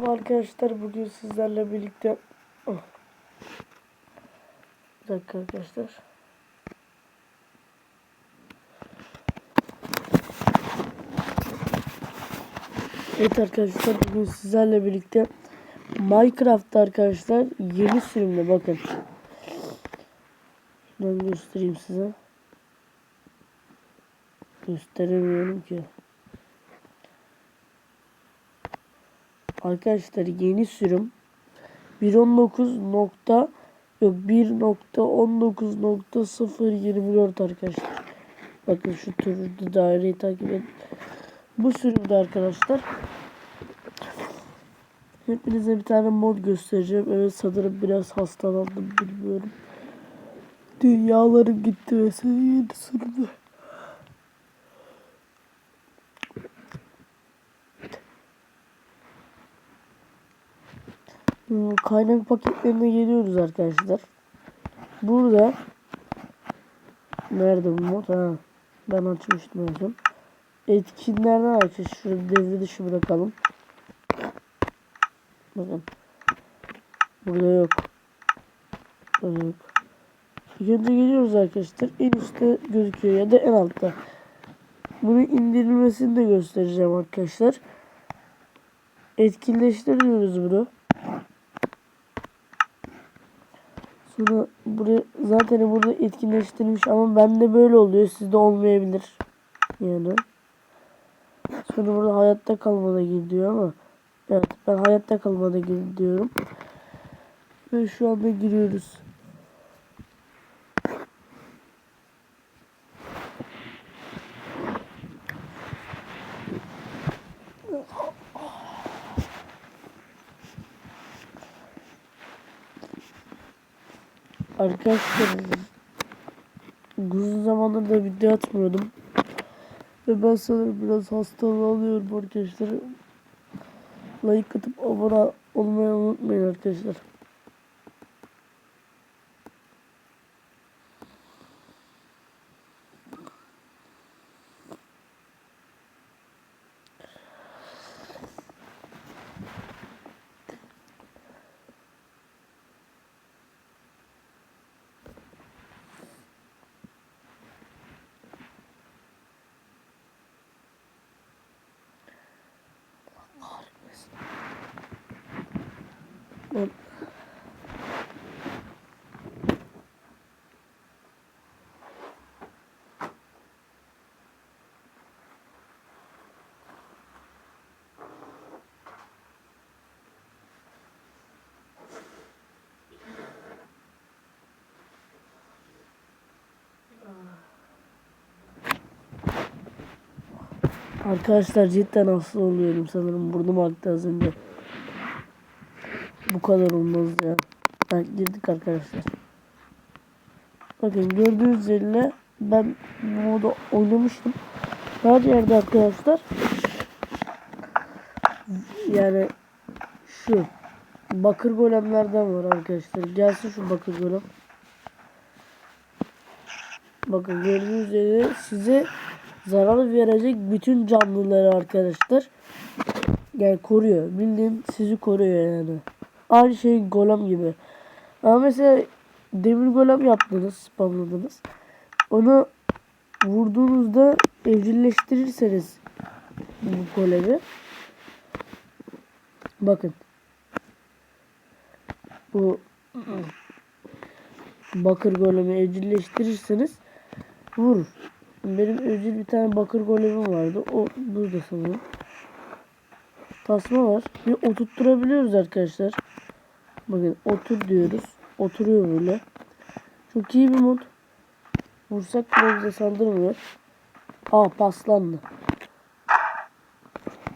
Arkadaşlar bugün sizlerle birlikte Oh. Bir dakika arkadaşlar. Evet arkadaşlar bugün sizlerle birlikte Minecraft'ta arkadaşlar yeni sürümde bakın. Ben göstereyim size. Gösteremiyorum ki Arkadaşlar yeni sürüm 1.19 nokta yok 1.19.024 arkadaşlar. Bakın şu turda daireyi takip edin. Bu sürümde arkadaşlar hepinize bir tane mod göstereceğim. Evet sanırım biraz hastalandım bilmiyorum. Dünyalarım gitti mesela yeni sürümde. Kaynak paketlerine geliyoruz arkadaşlar. Burada Nerede bu mod? Ha. Ben açmıştım son. Etkinlerden açış. Şurada devre dışı bırakalım. Bakın. Burada yok. Burada yok. İlk önce geliyoruz arkadaşlar. En üstte gözüküyor ya da en altta. Bunu indirilmesini de göstereceğim arkadaşlar. Etkinleştir diyoruz bunu. Sonra buraya zaten burada etkinleştirilmiş ama bende böyle oluyor. Sizde olmayabilir. Yani. Sonra burada hayatta kalmada gidiyor ama evet ben hayatta kalmada gidiyorum. Ve şu anda giriyoruz. Arkadaşlar uzun zamandır da video atmıyordum. Ve ben sanırım biraz hastalanıyorum arkadaşlar. Like atıp abone olmayı unutmayın arkadaşlar. Ben... Arkadaşlar cidden hasta oluyorum sanırım burnum aktı az önce. Bu kadar olmaz ya. Ben girdik arkadaşlar. Bakın gördüğünüz üzere ben bu modu oynamıştım. Her yerde arkadaşlar yani şu bakır golemlerden var arkadaşlar. Gelsin şu bakır golem. Bakın gördüğünüz üzere size zarar verecek bütün canlıları arkadaşlar. Yani koruyor. Bildiğin sizi koruyor yani. Aynı şey golem gibi. Ama mesela demir golem yaptınız, spamladınız. Onu vurduğunuzda evcilleştirirseniz bu golemi bakın bu bakır golemi evcilleştirirseniz vurur. Benim evcil bir tane bakır golemim vardı. O burada sanırım. Tasma var. Bir oturtturabiliyoruz arkadaşlar. Bakın otur diyoruz. Oturuyor böyle. Çok iyi bir mod. Vursak bile bize saldırmıyor. Aa paslandı.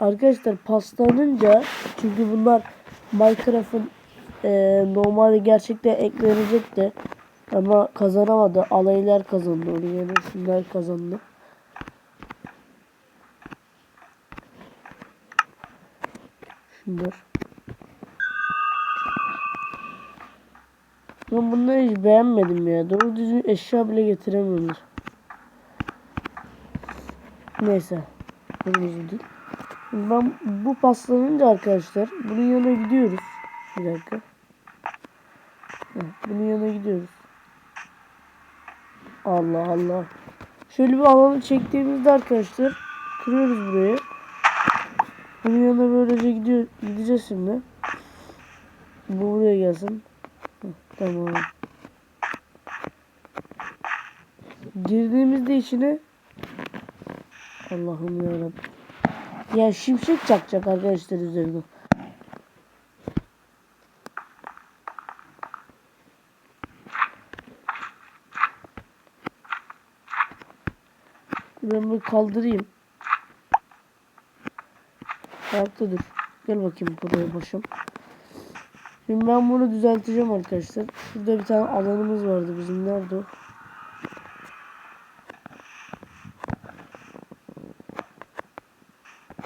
Arkadaşlar paslanınca çünkü bunlar Minecraft'ın e, normalde gerçekten eklenecekti. Ama kazanamadı. Alaylar kazandı. Onu yerine şunlar kazandı. Şunlar. Ben bunları hiç beğenmedim ya. Doğru düzgün eşya bile getiremiyorlar. Neyse. Kırmızı değil. Ben bu paslanınca arkadaşlar bunun yanına gidiyoruz. Bir dakika. Bunun yanına gidiyoruz. Allah Allah. Şöyle bir alanı çektiğimizde arkadaşlar kırıyoruz burayı. Bunun yanına böylece gidiyor, gideceğiz şimdi. Bu buraya gelsin. Heh, tamam. Girdiğimizde içine Allah'ım yarabbim. Ya şimşek çakacak arkadaşlar üzerine. Ben bunu kaldırayım. Ayakta dur. Gel bakayım buraya başım. Şimdi ben bunu düzelteceğim arkadaşlar. Şurada bir tane alanımız vardı bizim. Nerede o?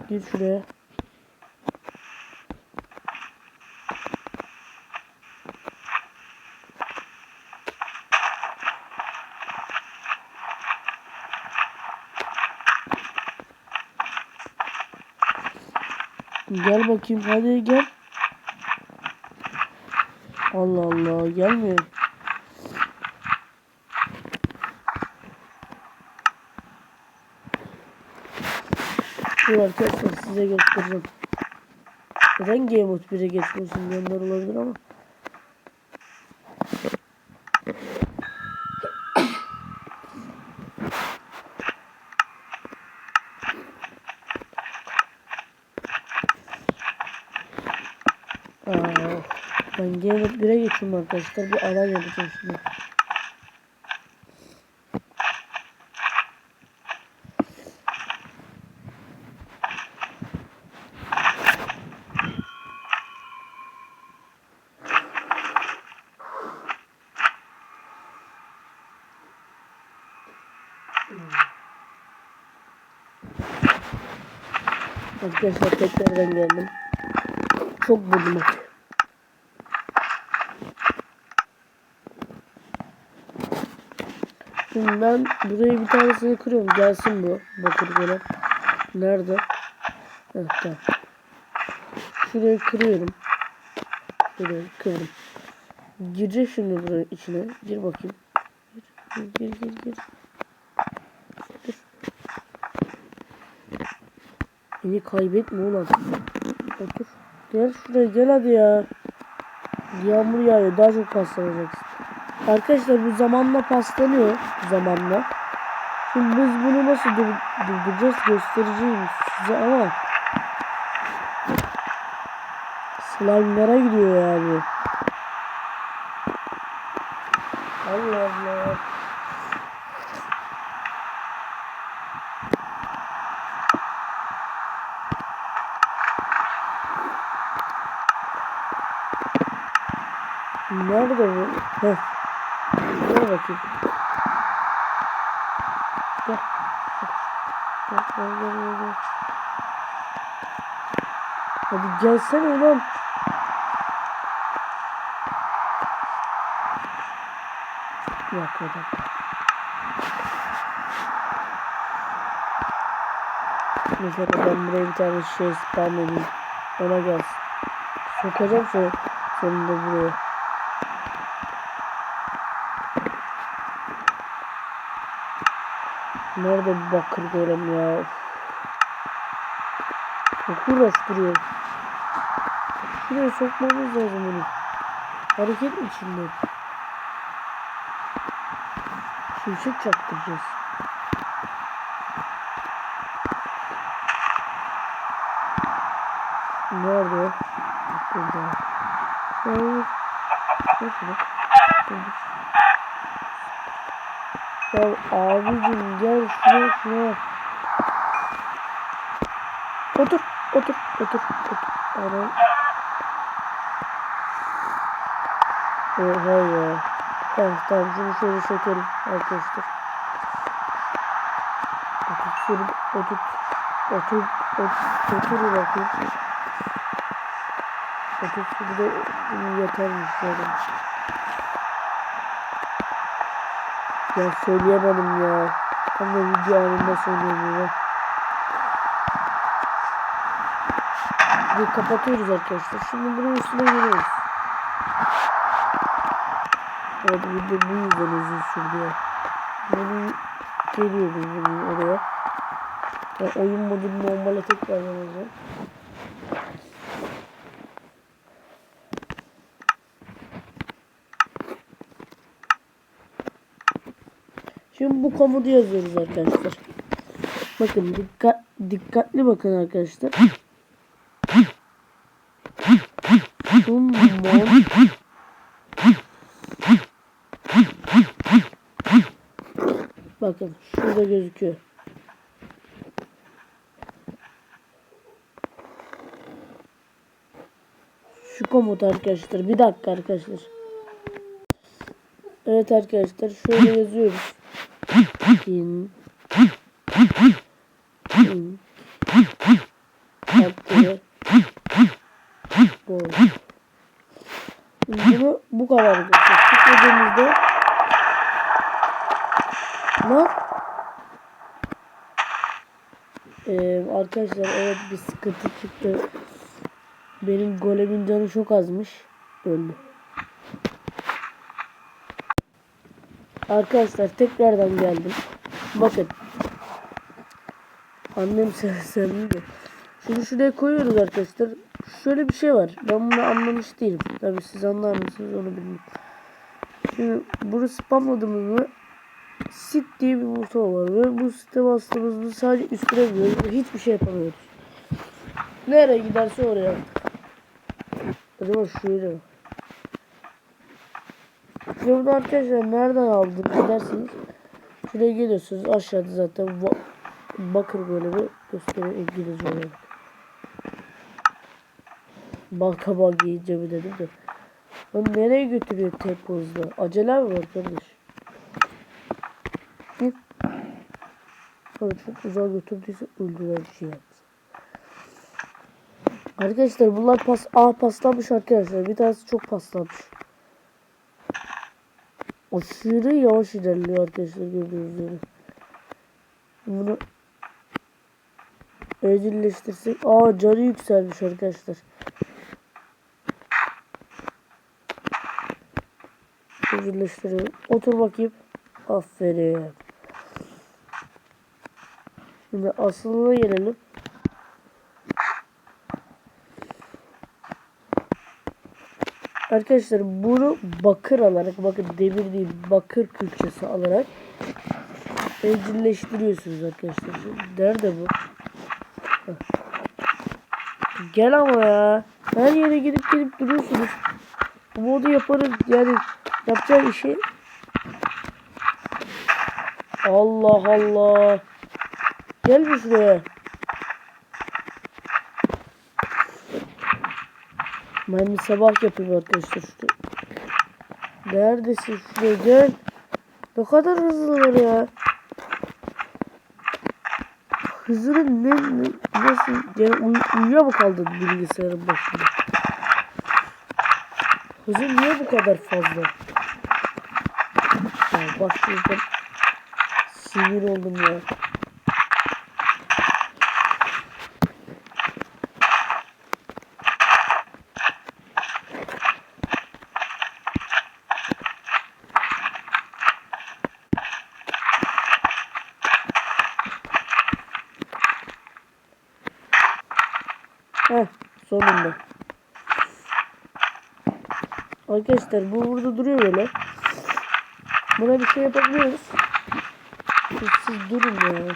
Gir şuraya. Bakayım hadi gel. Allah Allah gelmiyor. Dur arkadaşlar size göstereceğim. Neden Game Mode 1'e geçmiyorsun diyenler olabilir ama. Aa, ben Game Mode 1'e geçiyorum arkadaşlar. Bir alan yapacağım şimdi. Arkadaşlar tekrardan geldim. Çok burnum akıyor. Şimdi ben burayı bir tanesini kırıyorum. Gelsin bu. Bakır böyle. Nerede? Evet tamam. Şurayı kırıyorum. Şurayı kırdım. Girecek şimdi buraya içine. Gir bakayım. Gir gir gir gir. Dur. Beni kaybetme ulan. Otur. Gel şuraya gel hadi ya. Yağmur yağıyor. Daha çok paslanacaksın. Arkadaşlar bu zamanla paslanıyor. Zamanla. Şimdi biz bunu nasıl dur durduracağız göstereceğim size ama slime'lara gidiyor ya bu. Allah Allah. Nerede bu? Heh. Bakayım. Gel. Gel gel gel. Hadi gelsene ulan. Yok yok. Mesela ben buraya bir tane şey spam edeyim. Ona gelsin. Sokacağım sonra sonunda buraya. Nerede bu bakır golem ya? Çok uğraştırıyor. Şuraya sokmamız lazım bunu. Hareket içinde. Şimşek çaktıracağız. Nerede Burada. Hayır. Nasıl? Ya abicim gel şuraya şuraya. Otur, otur, otur, otur. Ana. Oha ya. Tamam tamam şunu şöyle çekelim arkadaşlar. Otur şunu otur. Otur, otur, otur bakayım. Otur şurada yetermiş zaten. Ya söyleyemedim ya. Tam da video anında söylüyorum ya. Şurayı kapatıyoruz arkadaşlar. Şimdi bunun üstüne geliyoruz. Evet video bu yüzden uzun sürdü. Bunu geliyoruz oraya. Yani oyun modunu normale tekrardan alacağım. Şimdi bu komutu yazıyoruz arkadaşlar. Bakın dikkat dikkatli bakın arkadaşlar. Summon Bakın şurada gözüküyor. Şu komut arkadaşlar. Bir dakika arkadaşlar. Evet arkadaşlar şöyle yazıyoruz. In in Hakkı Bol. Bunu bu kadar. Tıkladığımızda Lan ee, arkadaşlar evet bir sıkıntı çıktı. Benim golemin canı çok azmış. Öldü. Arkadaşlar tekrardan geldim. Bakın. Annem de. Şimdi şuraya koyuyoruz arkadaşlar. Şöyle bir şey var. Ben bunu anlamış değilim. Tabii siz anlar mısınız onu bilmiyorum. Şimdi bunu spamladığımız mı sit diye bir buton var ve bu site bastığımızda sadece üstüne gidiyoruz hiçbir şey yapamıyoruz. Nereye giderse oraya. Acaba mi? Şimdi arkadaşlar nereden aldım gidersiniz. Şuraya geliyorsunuz aşağıda zaten bakır böyle bir gösteriyor İngilizce olarak. Balka bal giyeceğimi dedim de. Lan nereye götürüyor tempo hızla? Acele mi var kardeş? Hı? Tabii çok uzağa götürdüyse öldüren bir şey yaptı. Arkadaşlar bunlar pas A paslanmış arkadaşlar. Bir tanesi çok paslanmış. Aşırı yavaş ilerliyor arkadaşlar gördüğünüz üzere. Bunu evcilleştirsek. Aa canı yükselmiş arkadaşlar. Evcilleştirelim. Otur bakayım. Aferin. Şimdi aslına gelelim. Arkadaşlar bunu bakır alarak bakın demir değil bakır külçesi alarak evcilleştiriyorsunuz arkadaşlar. Nerede bu? Gel ama ya. Her yere gidip gidip duruyorsunuz. Bu modu yaparız yani yapacağı işi. Allah Allah. Gel bir şuraya. Ben bir sabah yapayım arkadaşlar. Şurada. Neredesin şuraya gel. Ne kadar hızlılar ya. Hızını ne, ne nasıl yani uy, uyuyor mu kaldın bilgisayarın başında? Hızı niye bu kadar fazla? Ya başlayacağım. Sinir oldum ya. Sonunda. Arkadaşlar bu burada duruyor böyle. Buna bir şey yapabiliyoruz. Siz, siz durun ya.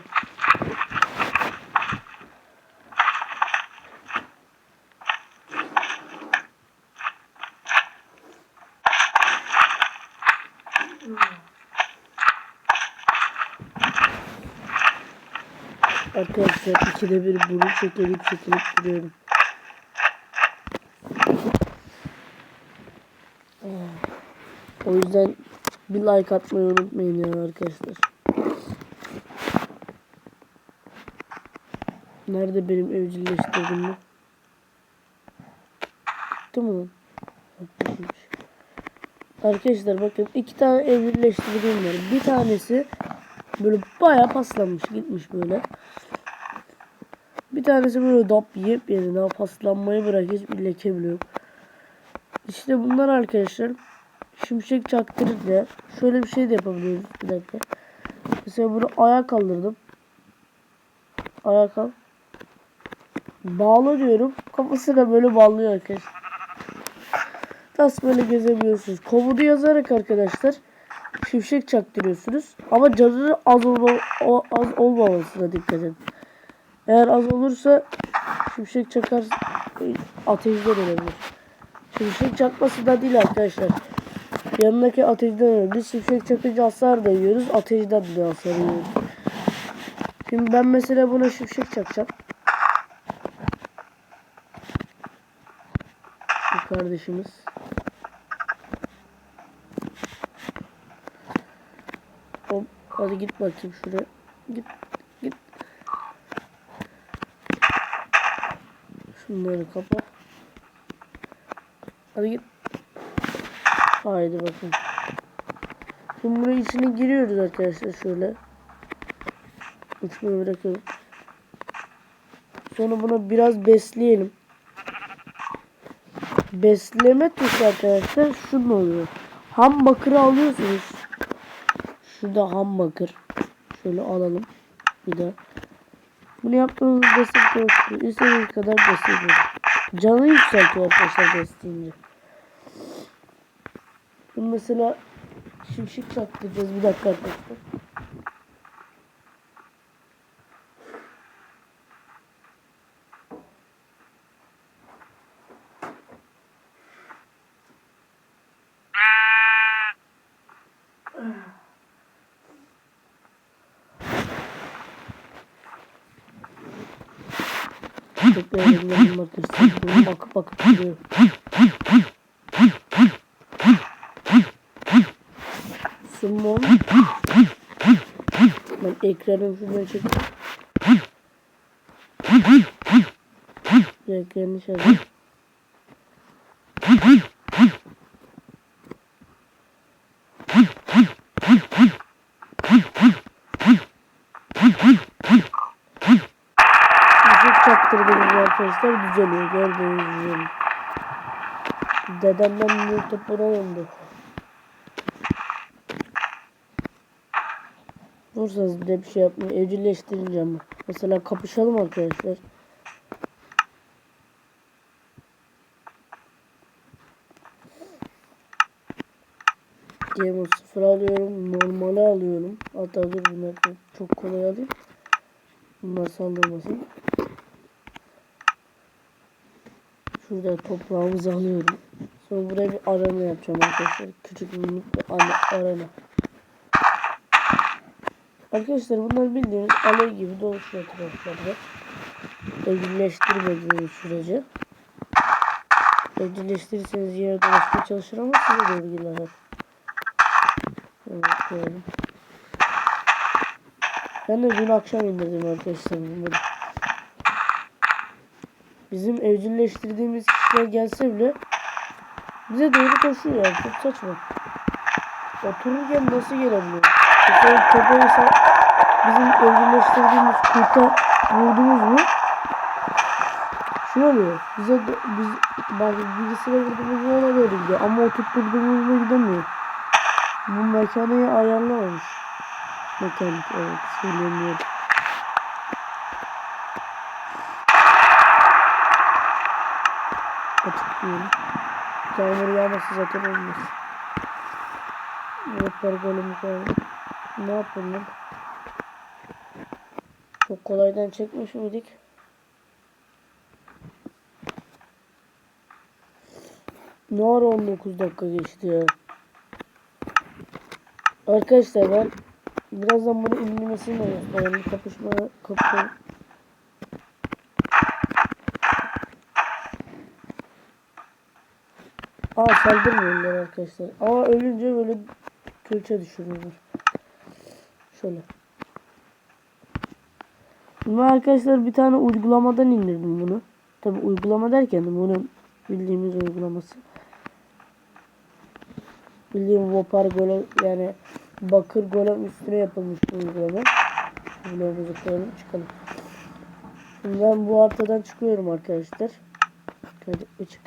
Arkadaşlar ikide bir bunu çekilip çekilip duruyorum. O yüzden bir like atmayı unutmayın ya arkadaşlar. Nerede benim evcilleştirdiğim Gitti mi lan? Arkadaşlar bakın iki tane evcilleştirdiğim var. Bir tanesi böyle bayağı paslanmış gitmiş böyle. Bir bir tanesi böyle dap yepyeni daha paslanmayı bırak hiçbir leke bile yok. İşte bunlar arkadaşlar şimşek çaktırınca şöyle bir şey de yapabiliyoruz. Bir dakika. Mesela bunu ayağa kaldırdım. Ayağa kalk. Bağla diyorum. Kafasına böyle bağlıyor arkadaşlar. Tas böyle gezebiliyorsunuz. Komodu yazarak arkadaşlar şimşek çaktırıyorsunuz. Ama canını az, olma, az olmamasına dikkat edin. Eğer az olursa şimşek çakar ateşten ölebilir. Şimşek çakması da değil arkadaşlar. Yanındaki ateşten ölebilir. Biz şimşek çakınca hasar da yiyoruz. Ateşten de hasar yiyoruz. Şimdi ben mesela buna şimşek çakacağım. Bu kardeşimiz. Hop, hadi git bakayım şuraya. Git, git. Şunları kapa. Hadi git. Haydi bakın. Şimdi buraya içine giriyoruz arkadaşlar şöyle. Uçmayı bırakalım. Sonra bunu biraz besleyelim. Besleme tuşu arkadaşlar şunun oluyor. Ham bakırı alıyorsunuz. Şurada ham bakır. Şöyle alalım. Bir de. Bunu yaptığınız destek olsun. İstediğiniz kadar olsun. Canı yükseltiyor arkadaşlar besleyince. Mesela şimşek çaktıracağız. Bir dakika arkadaşlar. Bakırsın. Bunu bakıp bakıp duruyor. Summon. Ben ekranı şuradan çekeyim. Ekranı şöyle. Müzik çaktırdığımız arkadaşlar düzeliyor. Gördüğünüz gibi. Dedemden YouTube döndü. Vursanız bile bir şey yapmıyor. Evcilleştirince ama. Mesela kapışalım arkadaşlar. Game 0 alıyorum. Normali alıyorum. Hatta dur bunları çok kolay alayım. Bunlar saldırmasın. Şurada toprağımızı alıyorum. Sonra buraya bir arena yapacağım arkadaşlar. Küçük minik bir arena. Arkadaşlar bunlar bildiğiniz alay gibi dolaşıyor etraflarda. Evcilleştirmediğiniz sürece. Evcilleştirirseniz yere dolaşmaya çalışır ama size doğru gider. Evet gördüm. Ben de dün akşam indirdim arkadaşlar bunları. Bizim evcilleştirdiğimiz kişiler gelse bile bize doğru koşuyor yani çok saçma. Otururken nasıl gelebiliyor? Mesela köpeği bizim evcilleştirdiğimiz kurta vurdunuz mu? Şu oluyor. Bize biz bak birisine vurduğumuz ona doğru gidiyor ama o tutturduğumuzda gidemiyor. Bu mekaniği ayarlamamış. Mekanik evet söyleniyor. Açık diyelim. Yağmur yağması zaten olmaz. Evet golümü koyalım. Ne yapalım lan? Çok kolaydan çekmiş miydik? Ne ara 19 dakika geçti ya. Arkadaşlar ben birazdan bunu indirmesini de kapışma kapışalım. Aa saldırmıyorlar arkadaşlar. Ama ölünce böyle külçe düşürüyorlar. Şöyle. Bunu arkadaşlar bir tane uygulamadan indirdim bunu. Tabi uygulama derken bunun bildiğimiz uygulaması. Bildiğim Vopar golem yani bakır golem üstüne yapılmış bu uygulama. Bloğumuzu koyalım çıkalım. Ben bu haritadan çıkıyorum arkadaşlar. Hadi açık.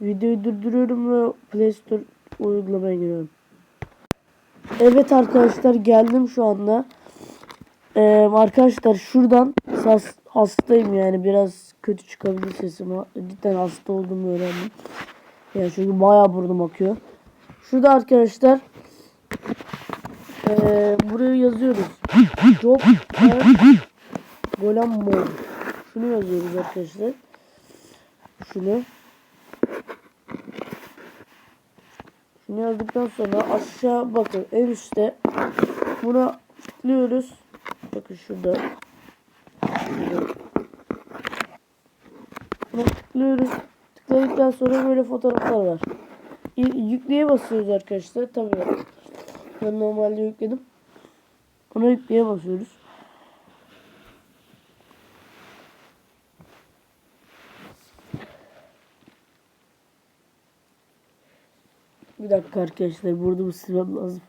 Videoyu durduruyorum ve Play Store uygulamaya giriyorum. Evet arkadaşlar geldim şu anda. Ee, arkadaşlar şuradan sas, hastayım yani biraz kötü çıkabilir sesim. Cidden hasta olduğumu öğrendim. Yani çünkü bayağı burnum akıyor. Şurada arkadaşlar ee, buraya yazıyoruz. Job Golem Mode. Şunu yazıyoruz arkadaşlar. Şunu. Şunu yazdıktan sonra aşağı bakın en üstte buna tıklıyoruz. Bakın şurada. Buna tıklıyoruz. Tıkladıktan sonra böyle fotoğraflar var. Yükleye basıyoruz arkadaşlar. Tabii ben normalde yükledim. Ona yükleye basıyoruz. Bir dakika arkadaşlar burada bu silmem lazım.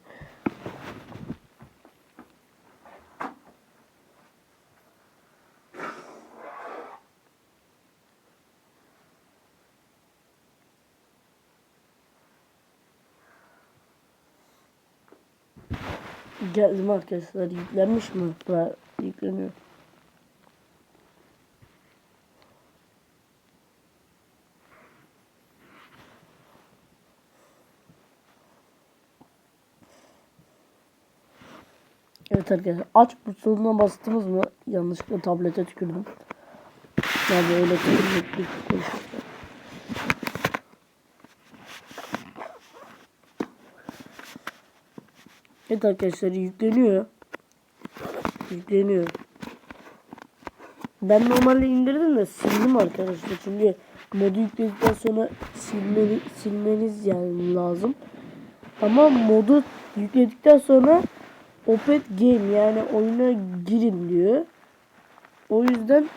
Geldim arkadaşlar yüklenmiş mi? Ha, yükleniyor. Evet aç butonuna bastınız mı? Yanlışlıkla tablete tükürdüm. Yani öyle tükürmek Evet arkadaşlar yükleniyor. Yükleniyor. Ben normalde indirdim de sildim arkadaşlar. Çünkü modu yükledikten sonra silmeni, silmeniz yani lazım. Ama modu yükledikten sonra Opet Game yani oyuna girin diyor. O yüzden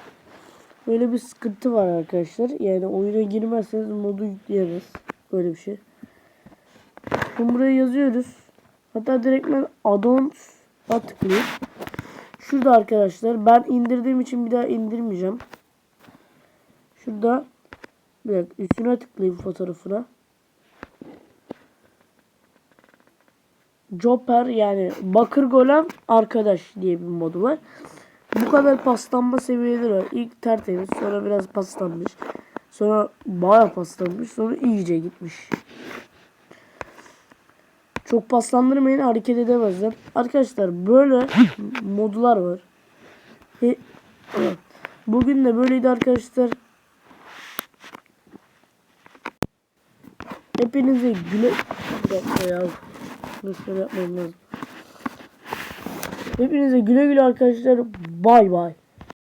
böyle bir sıkıntı var arkadaşlar. Yani oyuna girmezseniz modu yükleyemez. Böyle bir şey. Şimdi buraya yazıyoruz. Hatta direktmen add-ons'a tıklayıp Şurada arkadaşlar ben indirdiğim için bir daha indirmeyeceğim. Şurada bir dakika üstüne tıklayayım fotoğrafına. Jopper yani bakır golem arkadaş diye bir modu var. Bu kadar paslanma seviyeleri var. İlk tertemiz sonra biraz paslanmış. Sonra bayağı paslanmış sonra iyice gitmiş. Çok paslandırmayın hareket edemezler. Arkadaşlar böyle modlar var. He, Bugün de böyleydi arkadaşlar. Hepinize güle... Bir. Nasıl yapmam lazım. Hepinize güle güle arkadaşlar. Bay bay.